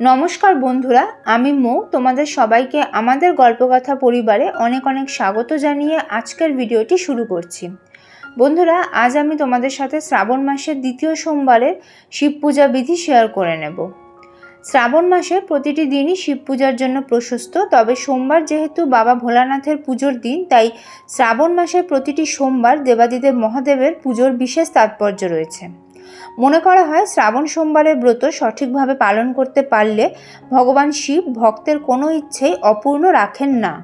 নমস্কার বন্ধুরা, আমি মৌ। তোমাদের সবাইকে আমাদের গল্পকথা পরিবারে অনেক অনেক স্বাগত জানিয়ে আজকের ভিডিওটি শুরু করছি। বন্ধুরা, আজ আমি তোমাদের সাথে শ্রাবণ মাসের দ্বিতীয় সোমবারের শিব পূজা বিধি শেয়ার করে নেব। শ্রাবণ মাসে প্রতিটি দিনই শিব পূজার জন্য প্রশস্ত, তবে সোমবার যেহেতু বাবা ভোলানাথের পুজোর দিন, তাই শ্রাবণ মাসের প্রতিটি সোমবার দেবাদিদেব মহাদেবের পুজোর বিশেষ তাৎপর্য রয়েছে। মনে করা হয় শ্রাবণ সোমবারের ব্রত সঠিকভাবে পালন করতে পারলে ভগবান শিব ভক্তের কোনো ইচ্ছেই অপূর্ণ রাখেন না।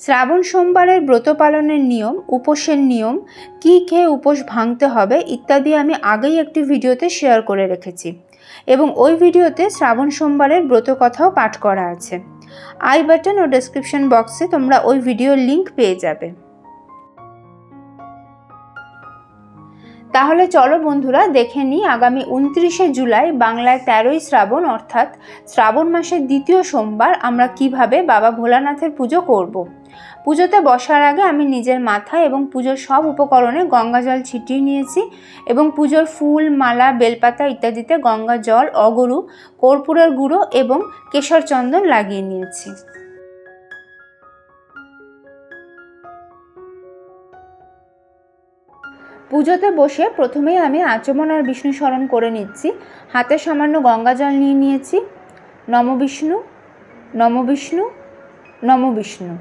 শ্রাবণ সোমবারের ব্রত পালনের নিয়ম, উপোসের নিয়ম, কি খেয়ে উপোস ভাঙতে হবে ইত্যাদি আমি আগেই একটি ভিডিওতে শেয়ার করে রেখেছি এবং ওই ভিডিওতে শ্রাবণ সোমবারের ব্রত কথাও পাঠ করা আছে। আই বাটন ও ডেসক্রিপশন বক্সে তোমরা ওই ভিডিওর লিংক পেয়ে যাবে। তাহলে চলো বন্ধুরা দেখে নিই আগামী উনত্রিশে জুলাই বাংলায় তেরোই শ্রাবণ, অর্থাৎ শ্রাবণ মাসের দ্বিতীয় সোমবার আমরা কীভাবে বাবা ভোলানাথের পুজো করব। পুজোতে বসার আগে আমি নিজের মাথা এবং পুজোর সব উপকরণে গঙ্গা জল ছিটিয়ে নিয়েছি এবং পুজোর ফুল, মালা, বেলপাতা ইত্যাদিতে গঙ্গা জল, অগরু, কর্পূরের গুঁড়ো এবং কেশর চন্দন লাগিয়ে নিয়েছি পুজোতে বসে প্রথমেই আমি আচমন আর বিষ্ণু স্মরণ করে নিচ্ছি। হাতে সামান্য গঙ্গা জল নিয়ে নিয়েছি। নম বিষ্ণু নম বিষ্ণু নম বিষ্ণু।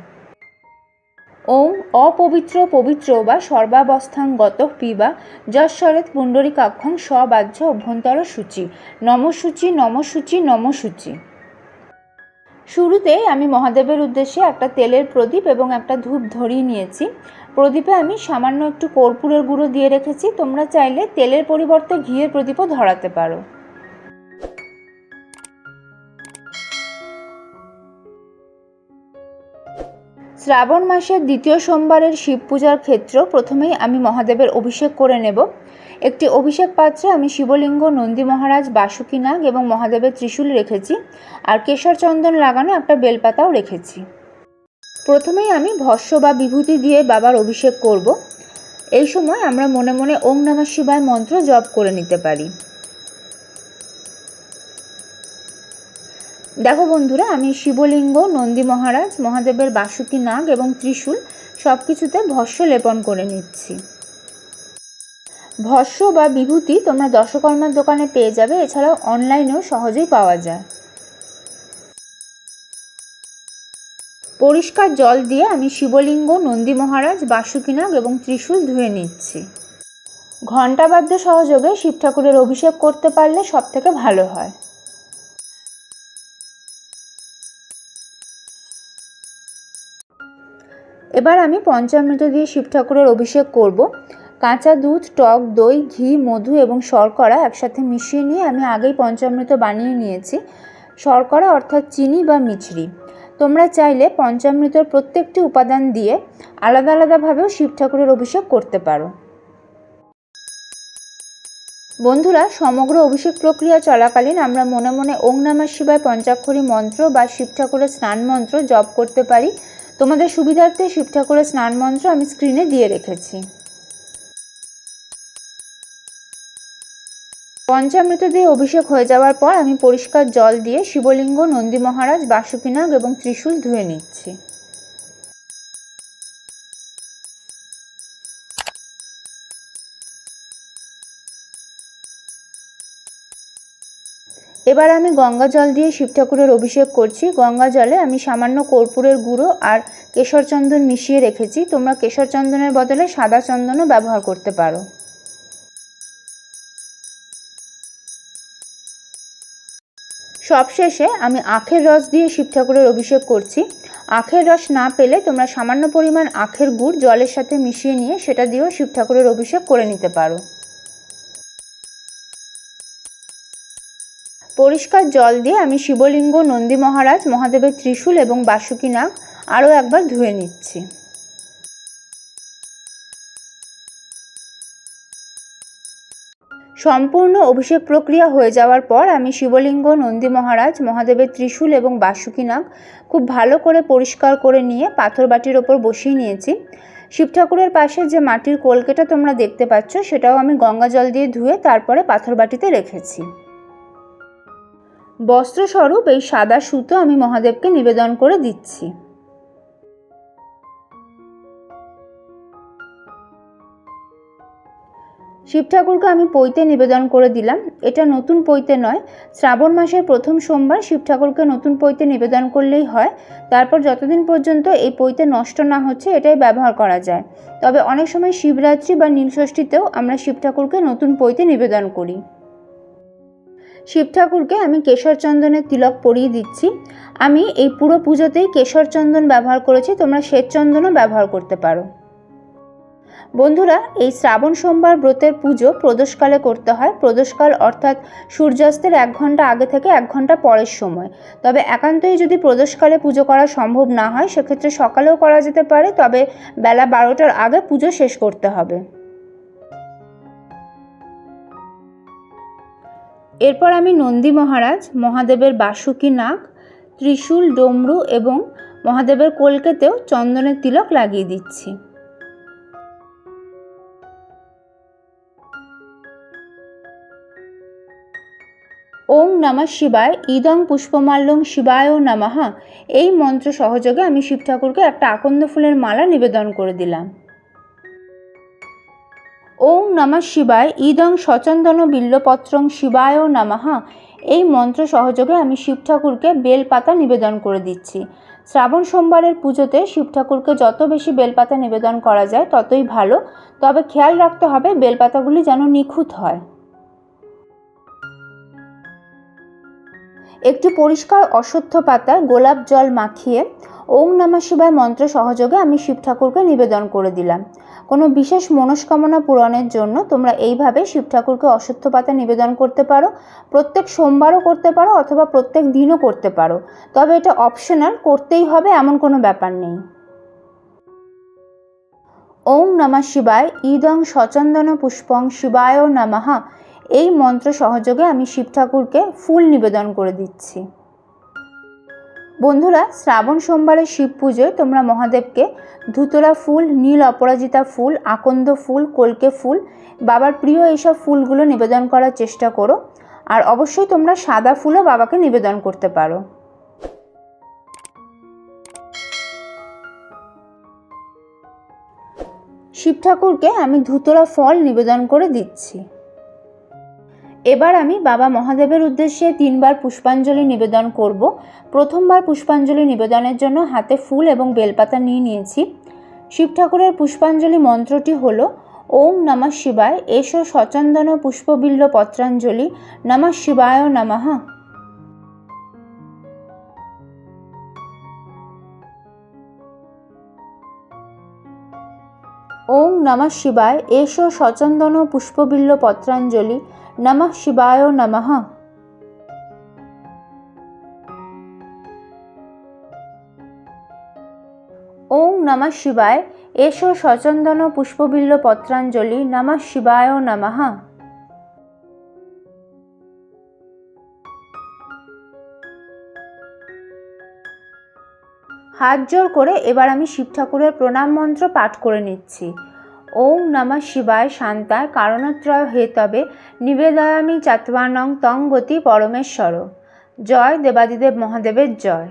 ওম অপবিত্র পবিত্র বা সর্বাবস্থাঙ্গত পিবা যশ্বরেত পুণ্ডরিকাক্ষং স্ববাহ্য অভ্যন্তর সূচি। নমসূচি নমসূচি নমসূচি শুরুতেই আমি মহাদেবের উদ্দেশ্যে একটা তেলের প্রদীপ এবং একটা ধূপ ধরিয়ে নিয়েছি। প্রদীপে আমি সামান্য একটু কর্পূরের গুঁড়ো দিয়ে রেখেছি। তোমরা চাইলে তেলের পরিবর্তে ঘিয়ের প্রদীপও ধরাতে পারো। শ্রাবণ মাসের দ্বিতীয় সোমবারের শিব পূজার ক্ষেত্র প্রথমেই আমি মহাদেবের অভিষেক করে নেব। একটি অভিষেক পাত্রে আমি শিবলিঙ্গ, নন্দী মহারাজ বাসুকীনাগ এবং মহাদেবের ত্রিশূল রেখেছি। আর কেশর চন্দন লাগানো একটা বেলপাতাও রেখেছি। প্রথমেই আমি ভস্য বা বিভূতি দিয়ে বাবার অভিষেক করব। এই সময় আমরা মনে মনে ওং নমঃ শিবায় মন্ত্র জপ করে নিতে পারি। দেখো বন্ধুরা, আমি শিবলিঙ্গ, নন্দী মহারাজ, মহাদেবের বাসুকী নাগ এবং ত্রিশূল সব কিছুতে ভস্য লেপন করে নিচ্ছি। ভস্য বা বিভূতি তোমরা দশকর্মার দোকানে পেয়ে যাবে, এছাড়াও অনলাইনেও সহজেই পাওয়া যায়। পরিষ্কার জল দিয়ে আমি শিবলিঙ্গ, নন্দী মহারাজ, বাসুকিনাগ এবং ত্রিশূল ধুয়ে নিচ্ছি। ঘণ্টাবাদ্য সহযোগে শিব ঠাকুরের অভিষেক করতে পারলে সব থেকে ভালো হয়। এবার আমি পঞ্চামৃত দিয়ে শিব ঠাকুরের অভিষেক করব। কাঁচা দুধ, টক, দই, ঘি, মধু এবং শর্করা একসাথে মিশিয়ে নিয়ে আমি আগেই পঞ্চামৃত বানিয়ে নিয়েছি। শর্করা অর্থাৎ চিনি বা মিছরি। তোমরা চাইলে পঞ্চামৃতর প্রত্যেকটি উপাদান দিয়ে আলাদা আলাদাভাবেও শিব ঠাকুরের অভিষেক করতে পারো। বন্ধুরা, সমগ্র অভিষেক প্রক্রিয়া চলাকালীন আমরা মনে মনে ওং নমঃ শিবায় পঞ্চাক্ষরী মন্ত্র বা শিব ঠাকুরের স্নান মন্ত্র জপ করতে পারি। তোমাদের সুবিধার্থে শিব ঠাকুরের স্নান মন্ত্র আমি স্ক্রিনে দিয়ে রেখেছি। পঞ্চামৃত দিয়ে অভিষেক হয়ে যাওয়ার পর আমি পরিষ্কার জল দিয়ে শিবলিঙ্গ, নন্দী মহারাজ বাসুকিনাগ এবং ত্রিশূল ধুয়ে নিচ্ছি। এবার আমি গঙ্গা জল দিয়ে শিব ঠাকুরের অভিষেক করছি। গঙ্গা জলে আমি সামান্য কর্পূরের গুঁড়ো আর কেশর চন্দন মিশিয়ে রেখেছি। তোমরা কেশর চন্দনের বদলে সাদা চন্দনও ব্যবহার করতে পারো। সবশেষে আমি আখের রস দিয়ে শিব ঠাকুরের অভিষেক করছি। আখের রস না পেলে তোমরা সামান্য পরিমাণ আখের গুড় জলের সাথে মিশিয়ে নিয়ে সেটা দিয়েও শিব ঠাকুরের অভিষেক করে নিতে পারো। পরিষ্কার জল দিয়ে আমি শিবলিঙ্গ, নন্দী মহারাজ, মহাদেবের ত্রিশূল এবং বাসুকী নাগ আরও একবার ধুয়ে নিচ্ছি। সম্পূর্ণ অভিষেক প্রক্রিয়া হয়ে যাওয়ার পর আমি শিবলিঙ্গ, নন্দী মহারাজ, মহাদেবের ত্রিশূল এবং বাসুকীনাগ খুব ভালো করে পরিষ্কার করে নিয়ে পাথর বাটির ওপর বসিয়ে নিয়েছি। শিব ঠাকুরের পাশে যে মাটির কলকেটা তোমরা দেখতে পাচ্ছ, সেটাও আমি গঙ্গা জল দিয়ে ধুয়ে তারপরে পাথর বাটিতে রেখেছি। বস্ত্রস্বরূপ এই সাদা সুতো আমি মহাদেবকে নিবেদন করে দিচ্ছি। শিব ঠাকুরকে আমি পৈতে নিবেদন করে দিলাম। এটা নতুন পৈতে নয়। শ্রাবণ মাসের প্রথম সোমবার শিব ঠাকুরকে নতুন পৈতে নিবেদন করলেই হয়। তারপর যতদিন পর্যন্ত এই পৈতে নষ্ট না হচ্ছে, এটাই ব্যবহার করা যায়। তবে অনেক সময় শিবরাত্রি বা নীলষষ্ঠীতেও আমরা শিব ঠাকুরকে নতুন পৈতে নিবেদন করি। শিব ঠাকুরকে আমি কেশর চন্দনের তিলক পরিয়ে দিচ্ছি। আমি এই পুরো পুজোতেই কেশর চন্দন ব্যবহার করেছি। তোমরা শ্বেত চন্দনও ব্যবহার করতে পারো। বন্ধুরা, এই শ্রাবণ সোমবার ব্রতের পুজো প্রদোষকালে করতে হয়। প্রদোষকাল অর্থাৎ সূর্যাস্তের এক ঘণ্টা আগে থেকে এক ঘণ্টা পরের সময়। তবে একান্তই যদি প্রদোষকালে পুজো করা সম্ভব না হয়, সেক্ষেত্রে সকালেও করা যেতে পারে, তবে বেলা বারোটার আগে পুজো শেষ করতে হবে। এরপর আমি নন্দী মহারাজ, মহাদেবের বাসুকি নাগ, ত্রিশূল ডমরু এবং মহাদেবের কলকেতেও চন্দনের তিলক লাগিয়ে দিচ্ছি। ওং নমঃ শিবায়, ইদং পুষ্পমাল্যং শিবায় নমঃ। এই মন্ত্র সহযোগে আমি শিব ঠাকুরকে একটা আকন্দ ফুলের মালা নিবেদন করে দিলাম। ওং নমঃ শিবায়, ইদং সচন্দন বিল্লপত্রং শিবায় নমঃ। এই মন্ত্র সহযোগে আমি শিব ঠাকুরকে বেলপাতা নিবেদন করে দিচ্ছি। শ্রাবণ সোমবারের পুজোতে শিব ঠাকুরকে যত বেশি বেলপাতা নিবেদন করা যায় ততই ভালো। তবে খেয়াল রাখতে হবে, বেলপাতাগুলি যেন নিখুঁত হয়। একটি পরিষ্কার অশ্বত্থ পাতায় গোলাপ জল মাখিয়ে ওং নমঃ শিবায় মন্ত্র সহযোগে আমি শিব ঠাকুরকে নিবেদন করে দিলাম। কোনো বিশেষ মনস্কামনা পূরণের জন্য তোমরা এইভাবে শিব ঠাকুরকে অশ্বত্থ পাতা নিবেদন করতে পারো, প্রত্যেক সোমবারও করতে পারো অথবা প্রত্যেক দিনও করতে পারো। তবে এটা অপশনাল করতেই হবে, এমন কোনো ব্যাপার নেই। ওং নমঃ শিবায় ইদং সচন্দন পুষ্পং শিবায় নমঃ। এই মন্ত্র সহযোগে আমি শিব ঠাকুরকে ফুল নিবেদন করে দিচ্ছি। বন্ধুরা, শ্রাবণ সোমবারের শিব পুজোয় তোমরা মহাদেবকে ধুতরা ফুল, নীল অপরাজিতা ফুল, আকন্দ ফুল, কলকে ফুল, বাবার প্রিয় এইসব ফুলগুলো নিবেদন করার চেষ্টা করো। আর অবশ্যই তোমরা সাদা ফুলও বাবাকে নিবেদন করতে পারো। শিব ঠাকুরকে আমি ধুতরা ফল নিবেদন করে দিচ্ছি। এবার আমি বাবা মহাদেবের উদ্দেশ্যে তিনবার পুষ্পাঞ্জলি নিবেদন করব। প্রথমবার পুষ্পাঞ্জলি নিবেদনের জন্য হাতে ফুল এবং বেলপাতা নিয়ে নিয়েছি। শিব ঠাকুরের পুষ্পাঞ্জলি মন্ত্রটি হল, ওম নমঃ শিবায়, এসো সচন্দন পুষ্পবিল্ল পত্রাঞ্জলি, নমঃ শিবায় নমঃ। ওম নমঃ শিবায়, এষ সচন্দন পুষ্পবিল্ল পত্রাঞ্জলি, নমঃ শিবায় নমঃ। ওং নমঃ শিবায়, এষ সচন্দন পুষ্পবিল্ল পত্রাঞ্জলি, নমঃ শিবায় নমঃ। হাত জোর করে এবার আমি শিব ঠাকুরের প্রণাম মন্ত্র পাঠ করে নিচ্ছি। ওং নমঃ শিবায় শান্তায় কারণত্রয় হেতবে নিবেদয়ামি চাত্মানং তং গতি পরমেশ্বর। জয় দেবাদিদেব মহাদেবের জয়।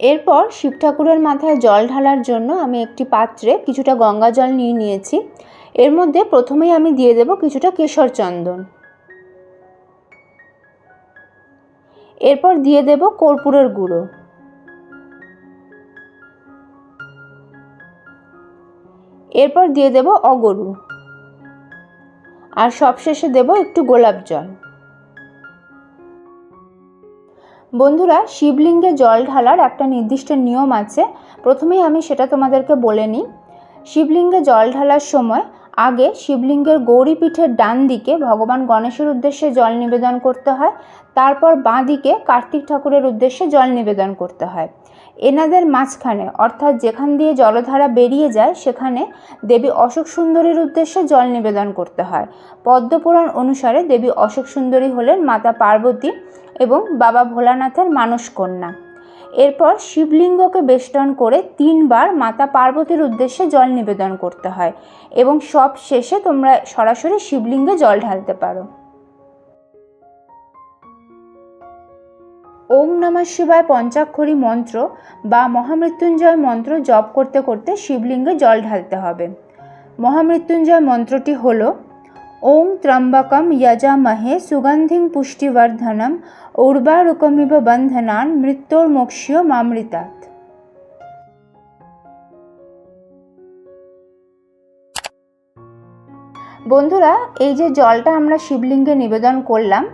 এরপর শিব ঠাকুরের মাথায় জল ঢালার জন্য আমি একটি পাত্রে কিছুটা গঙ্গা জল নিয়ে নিয়েছি। এর মধ্যে প্রথমেই আমি দিয়ে দেব কিছুটা কেশর চন্দন। এরপর দিয়ে দেব কর্পূরের গুঁড়ো। এরপর দিয়ে দেব অগরু। আর সবশেষে দেব একটু গোলাপ জল। বন্ধুরা, শিবলিঙ্গে জল ঢালার একটা নির্দিষ্ট নিয়ম আছে। প্রথমেই আমি সেটা তোমাদেরকে বলে নিই। শিবলিঙ্গে জল ঢালার সময় আগে শিবলিঙ্গের গৌরীপীঠের ডান দিকে ভগবান গণেশের উদ্দেশ্যে জল নিবেদন করতে হয়। তারপর বাঁ দিকে কার্তিক ঠাকুরের উদ্দেশ্যে জল নিবেদন করতে হয়। এনাদের মাঝখানে, অর্থাৎ যেখান দিয়ে জলধারা বেরিয়ে যায়, সেখানে দেবী অশোক সুন্দরীর উদ্দেশ্যে জল নিবেদন করতে হয়। পদ্মপুরাণ অনুসারে দেবী অশোক সুন্দরী হলেন মাতা পার্বতী এবং বাবা ভোলানাথের মানস কন্যা এরপর শিবলিঙ্গকে বেষ্টন করে তিনবার মাতা পার্বতীর উদ্দেশ্যে জল নিবেদন করতে হয় এবং সব শেষে তোমরা সরাসরি শিবলিঙ্গে জল ঢালতে পারো। ওম নমঃ শিবায় পঞ্চাক্ষরী মন্ত্র বা মহামৃত্যুঞ্জয় মন্ত্র জপ করতে করতে শিবলিঙ্গে জল ঢালতে হবে। মহামৃত্যুঞ্জয় মন্ত্রটি হল ওং ত্রম্বকম যজামহে সুগন্ধিং পুষ্টিবর্ধনম উর্বারুকমিব বন্ধনান মৃত্যুর মোক্ষীয় মামৃতাৎ বন্ধুরা, এই যে জলটা আমরা শিবলিঙ্গে নিবেদন করলাম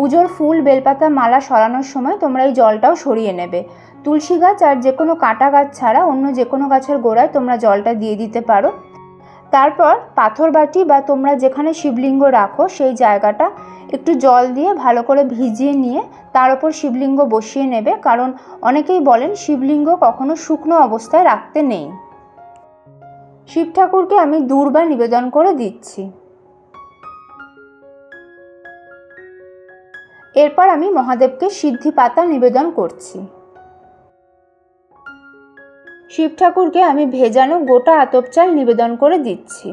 পুজোর ফুল, বেলপাতা, মালা সরানোর সময় তোমরা এই জলটাও সরিয়ে নেবে। তুলসী গাছ আর যে কোনো কাটা গাছ ছাড়া অন্য যে কোনো গাছের গোড়ায় তোমরা জলটা দিয়ে দিতে পারো। তারপর পাথর বাটি বা তোমরা যেখানে শিবলিঙ্গ রাখো, সেই জায়গাটা একটু জল দিয়ে ভালো করে ভিজিয়ে নিয়ে তার ওপর শিবলিঙ্গ বসিয়ে নেবে। কারণ অনেকেই বলেন শিবলিঙ্গ কখনো শুকনো অবস্থায় রাখতে নেই। শিব ঠাকুরকে আমি দূর্বা নিবেদন করে দিচ্ছি। এরপর আমি মহাদেবকে সিদ্ধি পাতা নিবেদন করছি। শিব ঠাকুরকে আমি ভেজানো গোটা আতপ চাল নিবেদন করে দিচ্ছি।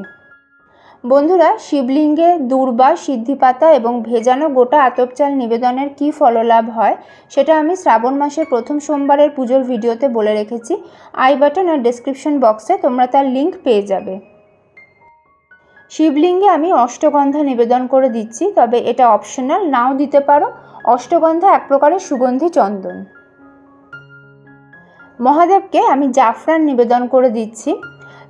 বন্ধুরা, শিবলিঙ্গে, দূর্বা, সিদ্ধি পাতা এবং ভেজানো গোটা আতপ চাল নিবেদনের কী ফললাভ হয়, সেটা আমি শ্রাবণ মাসের প্রথম সোমবারের পুজোর ভিডিওতে বলে রেখেছি। আই বাটন আর ডেসক্রিপশন বক্সে তোমরা তার লিঙ্ক পেয়ে যাবে। শিবলিঙ্গে আমি অষ্টগন্ধা নিবেদন করে দিচ্ছি, তবে এটা অপশনাল নাও দিতে পারো। অষ্টগন্ধা এক প্রকারের সুগন্ধি চন্দন। মহাদেবকে আমি জাফরান নিবেদন করে দিচ্ছি।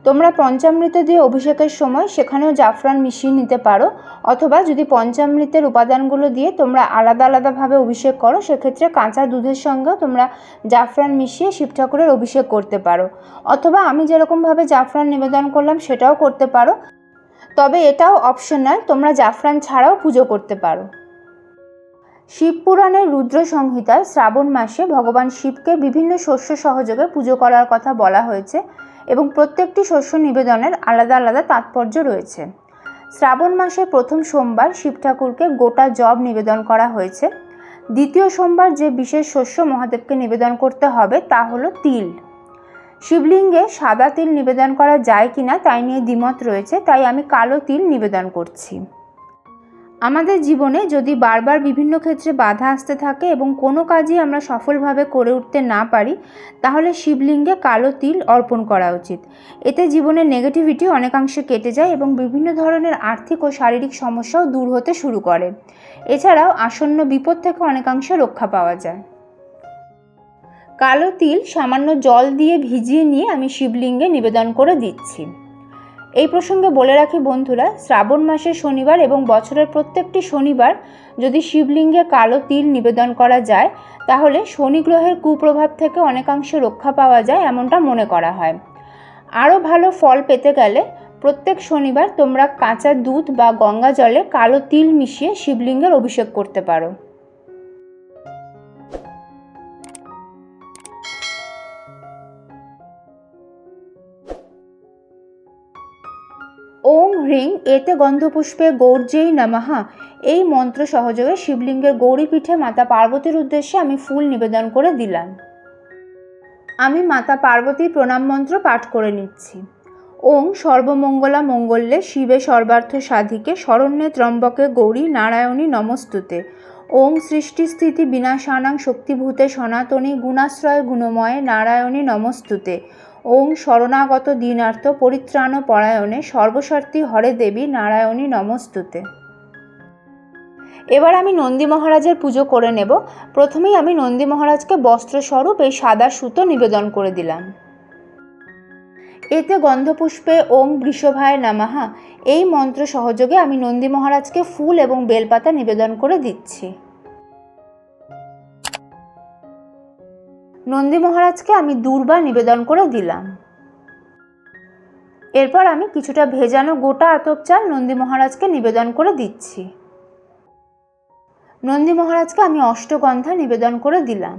তোমরা পঞ্চামৃত দিয়ে অভিষেকের সময় সেখানেও জাফরান মিশিয়ে নিতে পারো, অথবা যদি পঞ্চামৃতের উপাদানগুলো দিয়ে তোমরা আলাদা আলাদাভাবে অভিষেক করো, সেক্ষেত্রে কাঁচা দুধের সঙ্গেও তোমরা জাফরান মিশিয়ে শিব ঠাকুরের অভিষেক করতে পারো। অথবা আমি যেরকমভাবে জাফরান নিবেদন করলাম, সেটাও করতে পারো। তবে এটাও অপশনাল তোমরা জাফরান ছাড়াও পুজো করতে পারো। শিবপুরাণের রুদ্র সংহিতায় শ্রাবণ মাসে ভগবান শিবকে বিভিন্ন শস্য সহযোগে পুজো করার কথা বলা হয়েছে এবং প্রত্যেকটি শস্য নিবেদনের আলাদা আলাদা তাৎপর্য রয়েছে। শ্রাবণ মাসে প্রথম সোমবার শিব ঠাকুরকে গোটা জব নিবেদন করা হয়েছে। দ্বিতীয় সোমবার যে বিশেষ শস্য মহাদেবকে নিবেদন করতে হবে তা হলো তিল। শিবলিঙ্গে সাদা তিল নিবেদন করা যায় কি না তাই নিয়ে দ্বিমত রয়েছে, তাই আমি কালো তিল নিবেদন করছি। আমাদের জীবনে যদি বারবার বিভিন্ন ক্ষেত্রে বাধা আসতে থাকে এবং কোনো কাজই আমরা সফলভাবে করে উঠতে না পারি, তাহলে শিবলিঙ্গে কালো তিল অর্পণ করা উচিত। এতে জীবনের নেগেটিভিটি অনেকাংশে কেটে যায় এবং বিভিন্ন ধরনের আর্থিক ও শারীরিক সমস্যাও দূর হতে শুরু করে। এছাড়াও আসন্ন বিপদ থেকে অনেকাংশে রক্ষা পাওয়া যায়। কালো তিল সামান্য জল দিয়ে ভিজিয়ে নিয়ে আমি শিবলিঙ্গে নিবেদন করে দিচ্ছি। এই প্রসঙ্গে বলে রাখি বন্ধুরা, শ্রাবণ মাসের শনিবার এবং বছরের প্রত্যেকটি শনিবার যদি শিবলিঙ্গে কালো তিল নিবেদন করা যায়, তাহলে শনি গ্রহের কুপ্রভাব থেকে অনেকাংশে রক্ষা পাওয়া যায় এমনটা মনে করা হয়। আরও ভালো ফল পেতে গেলে প্রত্যেক শনিবার তোমরা কাঁচা দুধ বা গঙ্গা জলে কালো তিল মিশিয়ে শিবলিঙ্গের অভিষেক করতে পারো। হ্রিং এতে গন্ধপুষ্পে গৌর্যেই নমহা এই মন্ত্র সহযোগে শিবলিঙ্গের গৌরীপীঠে মাতা পার্বতীর উদ্দেশ্যে আমি ফুল নিবেদন করে দিলাম। আমি মাতা পার্বতীর প্রণাম মন্ত্র পাঠ করে নিচ্ছি। ওং সর্বমঙ্গলা মঙ্গল্যে শিবে সর্বার্থ সাধিকে শরণ্যে ত্রম্বকে গৌরী নারায়ণী নমস্তুতে। ওং সৃষ্টিস্থিতি বিনাশানাং শক্তিভূতে সনাতনী গুণাশ্রয় গুণময়ে নারায়ণী নমস্তুতে। ওং শরণাগত দীনার্থ পরিত্রাণ পরায়ণে সর্বস্বার্থী হরে দেবী নারায়ণী নমস্তুতে। এবার আমি নন্দী মহারাজের পুজো করে নেব। প্রথমেই আমি নন্দী মহারাজকে বস্ত্রস্বরূপ এই সাদা সুতো নিবেদন করে দিলাম। এতে গন্ধপুষ্পে ওং বৃষভায় নামাহা এই মন্ত্র সহযোগে আমি নন্দী মহারাজকে ফুল এবং বেলপাতা নিবেদন করে দিচ্ছি। নন্দী মহারাজকে আমি দুর্বা নিবেদন করে দিলাম। এরপর আমি কিছুটা ভেজানো গোটা আতপ চাল নন্দী মহারাজকে নিবেদন করে দিচ্ছি। নন্দী মহারাজকে আমি অষ্টগন্ধা নিবেদন করে দিলাম।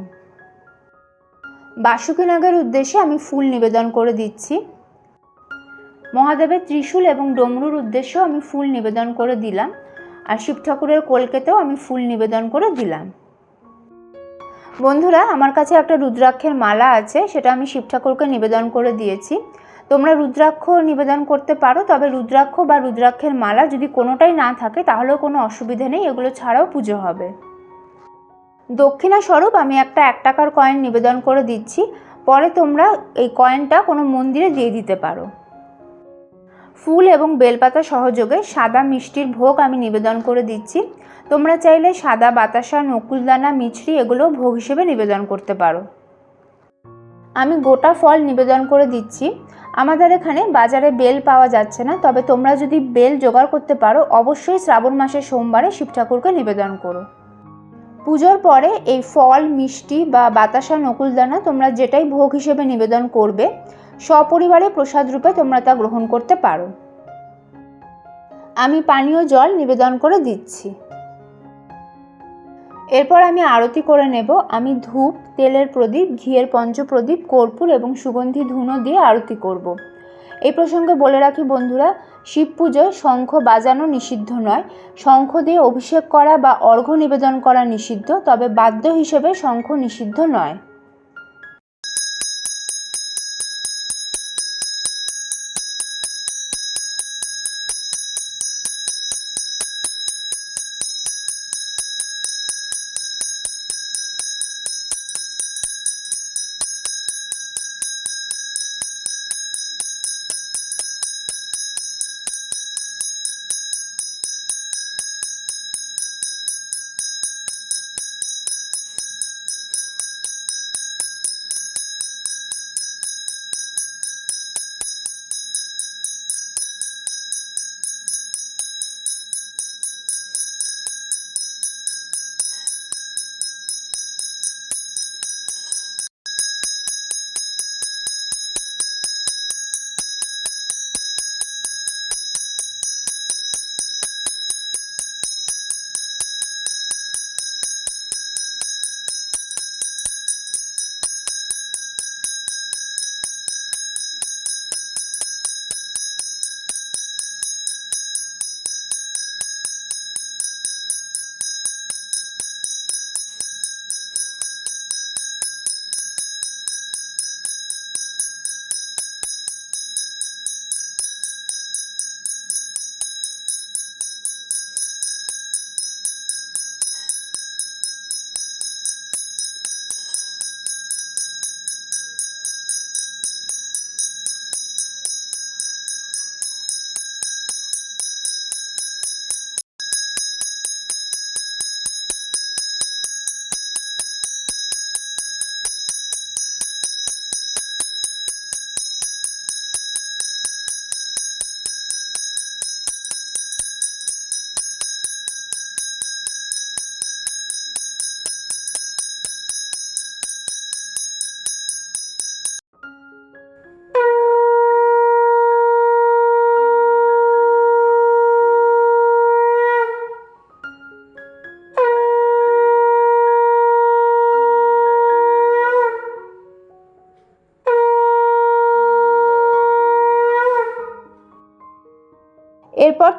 বাসুকীনাগের উদ্দেশ্যে আমি ফুল নিবেদন করে দিচ্ছি। মহাদেবের ত্রিশূল এবং ডমরুর উদ্দেশ্যেও আমি ফুল নিবেদন করে দিলাম। আর শিব ঠাকুরের কলকেতেও আমি ফুল নিবেদন করে দিলাম। বন্ধুরা, আমার কাছে একটা রুদ্রাক্ষের মালা আছে, সেটা আমি শিব ঠাকুরকে নিবেদন করে দিয়েছি। তোমরা রুদ্রাক্ষ নিবেদন করতে পারো, তবে রুদ্রাক্ষ বা রুদ্রাক্ষের মালা যদি কোনোটাই না থাকে, তাহলেও কোনো অসুবিধে নেই, এগুলো ছাড়াও পুজো হবে। দক্ষিণা স্বরূপ আমি একটা এক টাকার কয়েন নিবেদন করে দিচ্ছি, পরে তোমরা এই কয়েনটা কোনো মন্দিরে দিয়ে দিতে পারো। ফুল এবং বেলপাতা সহযোগে সাদা মিষ্টির ভোগ আমি নিবেদন করে দিচ্ছি। তোমরা চাইলে সাদা বাতাসা, নকুলদানা, মিছরি এগুলো ভোগ হিসেবে নিবেদন করতে পারো। আমি গোটা ফল নিবেদন করে দিচ্ছি। আমাদের এখানে বাজারে বেল পাওয়া যাচ্ছে না, তবে তোমরা যদি বেল জোগাড় করতে পারো, অবশ্যই শ্রাবণ মাসের সোমবারে শিব ঠাকুরকে নিবেদন করো। পুজোর পরে এই ফল, মিষ্টি বা বাতাসা, নকুলদানা তোমরা যেটাই ভোগ হিসেবে নিবেদন করবে, সপরিবারে প্রসাদ রূপে তোমরা তা গ্রহণ করতে পারো। আমি পানীয় জল নিবেদন করে দিচ্ছি। এরপর আমি আরতি করে নেব। আমি ধূপ, তেলের প্রদীপ, ঘিয়ের পঞ্চপ্রদীপ, কর্পূর এবং সুগন্ধি ধুনো দিয়ে আরতি করব। এই প্রসঙ্গে বলে রাখি বন্ধুরা, শিব পুজোয় শঙ্খ বাজানো নিষিদ্ধ নয়। শঙ্খ দিয়ে অভিষেক করা বা অর্ঘ্য নিবেদন করা নিষিদ্ধ, তবে বাদ্য হিসেবে শঙ্খ নিষিদ্ধ নয়।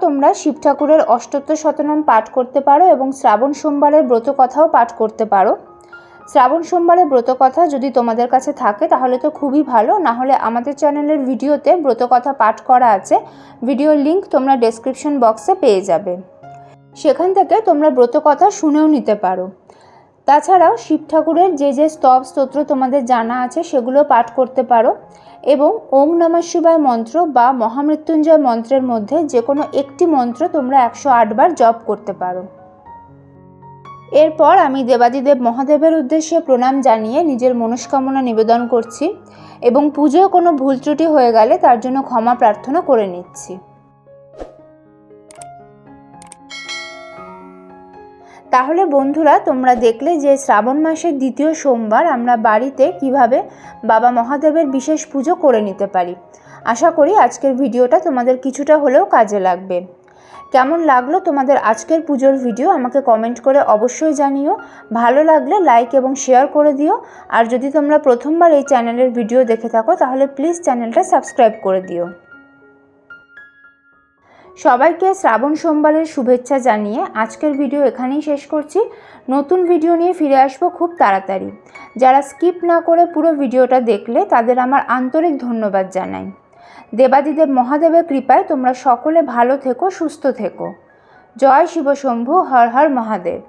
তোমরা শিব ঠাকুরের অষ্টোত্তর শতনাম পাঠ করতে পারো এবং শ্রাবণ সোমবারের ব্রত কথাও পাঠ করতে পারো। শ্রাবণ সোমবারের ব্রত কথা যদি তোমাদের কাছে থাকে, তাহলে তো খুবই ভালো। না হলে আমাদের চ্যানেলের ভিডিওতে ব্রত কথা পাঠ করা আছে। ভিডিও লিঙ্ক তোমরা ডেসক্রিপশন বক্সে পেয়ে যাবে। সেখান থেকে তোমরা ব্রত কথা শুনেও নিতে পারো। তাছাড়াও শিব ঠাকুরের যে যে স্তব স্তোত্র তোমাদের জানা আছে, সেগুলো পাঠ করতে পারো। এবং ওম নমঃ শিবায় মন্ত্র বা মহামৃত্যুঞ্জয় মন্ত্রের মধ্যে যে কোনো একটি মন্ত্র তোমরা একশো আটবার জপ করতে পারো। এরপর আমি দেবাদিদেব মহাদেবের উদ্দেশ্যে প্রণাম জানিয়ে নিজের মনস্কামনা নিবেদন করছি এবং পুজোয় কোনো ভুল ত্রুটি হয়ে গেলে তার জন্য ক্ষমা প্রার্থনা করে নিচ্ছি। তাহলে বন্ধুরা, তোমরা দেখলে যে শ্রাবণ মাসের দ্বিতীয় সোমবার আমরা বাড়িতে কীভাবে বাবা মহাদেবের বিশেষ পুজো করে নিতে পারি। আশা করি আজকের ভিডিওটা তোমাদের কিছুটা হলেও কাজে লাগবে। কেমন লাগল তোমাদের আজকের পুজোর ভিডিও আমাকে কমেন্ট করে অবশ্যই জানিও। ভালো লাগলে লাইক এবং শেয়ার করে দিও। আর যদি তোমরা প্রথমবার এই চ্যানেলের ভিডিও দেখে থাকো, তাহলে প্লিজ চ্যানেলটা সাবস্ক্রাইব করে দিও। সবাইকে শ্রাবণ সোমবারের শুভেচ্ছা জানিয়ে আজকের ভিডিও এখানেই শেষ করছি। নতুন ভিডিও নিয়ে ফিরে আসব খুব তাড়াতাড়ি। যারা স্কিপ না করে পুরো ভিডিওটা দেখলে তাদের আমার আন্তরিক ধন্যবাদ জানাই। দেবাদিদেব মহাদেবের কৃপায় তোমরা সকলে ভালো থেকো, সুস্থ থেকো। জয় শিবশম্ভু, হর হর মহাদেব।